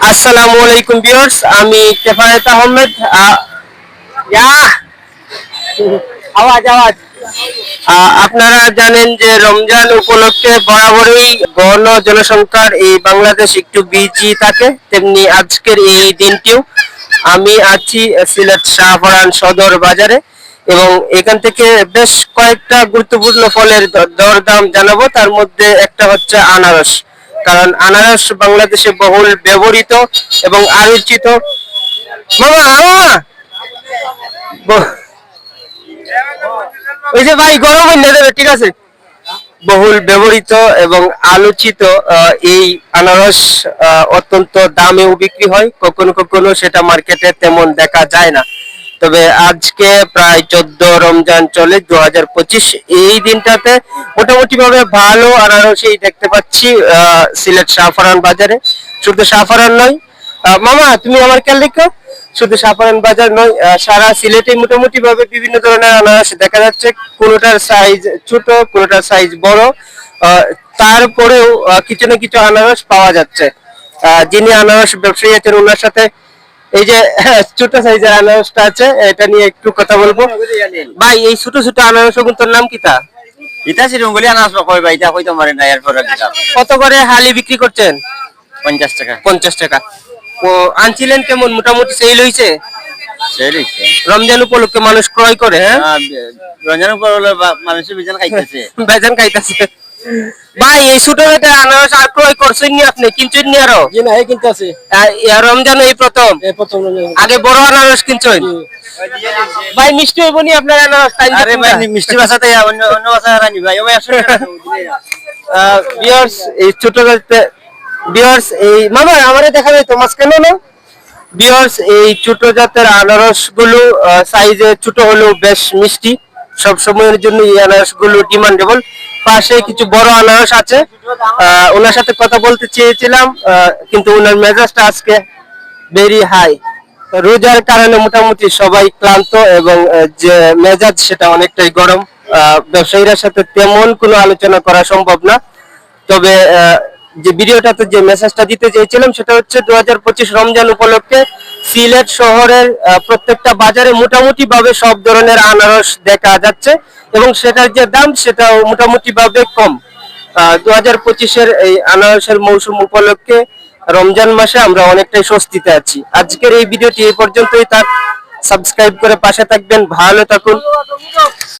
আসসালামু আলাইকুম ভিউয়ার্স আমি কেফায়েত আহমেদ! আওয়াজ আওয়াজ আপনারা জানেন যে রমজান উপলক্ষে বরাবরই গণ জনসংখ্যার এই বাংলাদেশ একটু বিজি থাকে তেমনি আজকের এই দিনটিও আমি আছি সিলেট শাহপরান সদর বাজারে এবং এখান থেকে বেশ কয়েকটা গুরুত্বপূর্ণ ফলের দরদাম জানাব তার মধ্যে একটা হচ্ছে আনারস কারণ আনারস বাংলাদেশে বহুল ব্যবহৃত এবং আলোচিত। ভাই, গরম হয়ে ঠিক আছে? বহুল ব্যবহৃত এবং আলোচিত এই আনারস অত্যন্ত দামেও বিক্রি হয়। কখনো কখনো সেটা মার্কেটে তেমন দেখা যায় না। তবে আজকে প্রায় চোদ্দ রমজান চলে দু হাজার পঁচিশ। এই দিনটাতে মোটামুটি ভাবে ভালো আনারসই দেখতে পাচ্ছি সিলেট শাহফরান বাজারে। শুধু শাহফরান নয় মামা, তুমি আমার খেয়াল রেখো, শুধু সাপারান বাজার নয় সারা সিলেটে মোটামুটি ভাবে বিভিন্ন ধরনের আনারস দেখা যাচ্ছে। কোনোটার সাইজ ছোট, কোনোটার সাইজ বড় তারপরেও কিছু না কিছু আনারস পাওয়া যাচ্ছে। যিনি আনারস ব্যবসায়ী আছেন, ওনার সাথে এই যে ছোট সাইজের আনারসটা আছে এটা নিয়ে একটু কথা বলব। ভাই এই ছোট ছোট আনারস তোর নাম কি তা? ইটা সিরুম গলি আনাস কই ভাই ইটা কইতে পারে না এরপর কত করে হালি বিক্রি করছেন? পঞ্চাশ টাকা। পঞ্চাশ টাকা। ও আনছিলেন কেমন? মোটামুটি সেল হয়েছে সেই লিখছে রমজান উপলক্ষে মানুষ ক্রয় করে হ্যাঁ? উপর হলো বা- মানুষের বিজন খাইতেছে। বেজান খাইতাছে। ভাই এই ছোট বেটা আনারস আর ক্রয় করছেন নি আপনি কিনছেন নি আরও? জি না এই কিনতে আছে আহ, রমজান এই প্রথম? এই প্রথম আগে বড় আনারস কিনছেন? ভাই মিষ্টি হইব নি আপনার আনারস তাই আরে ভাই মিষ্টি ভাষাতে অন্য অন্য ভাষা রানি ভাই। ওই আসলে বিয়ার্স এই ছোট বিয়ার্স এই মামা আমারে দেখা যায় না? বিয়ার্স এই ছোট জাতের আনারসগুলো সাইজে ছোট হলেও বেশ মিষ্টি। সব সময়ের জন্য এই আনারসগুলো ডিমান্ডেবল পাশে কিছু বড় আনারস আছে। ওনার সাথে কথা বলতে চেয়েছিলাম কিন্তু ওনার মেজাজটা আজকে ভেরি হাই রোজার কারণে মোটামুটি সবাই ক্লান্ত এবং যে মেজাজ সেটা অনেকটাই গরম। ব্যবসায়ীরা সাথে তেমন কোনো আলোচনা করা সম্ভব না। তবে যে ভিডিওটাতে যে মেসেজটা দিতে চেয়েছিলাম সেটা হচ্ছে দু হাজার পঁচিশ রমজান উপলক্ষে সিলেট শহরের প্রত্যেকটা বাজারে মোটামুটি ভাবে সব ধরনের আনারস দেখা যাচ্ছে এবং সেটার যে দাম সেটাও মোটামুটি ভাবে কম। দু হাজার পঁচিশের এই আনারসের মৌসুম উপলক্ষে রমজান মাসে আমরা অনেকটাই স্বস্তিতে আছি। আজকের এই ভিডিওটি এই পর্যন্তই তার সাবস্ক্রাইব করে পাশে থাকবেন, ভালো থাকুন।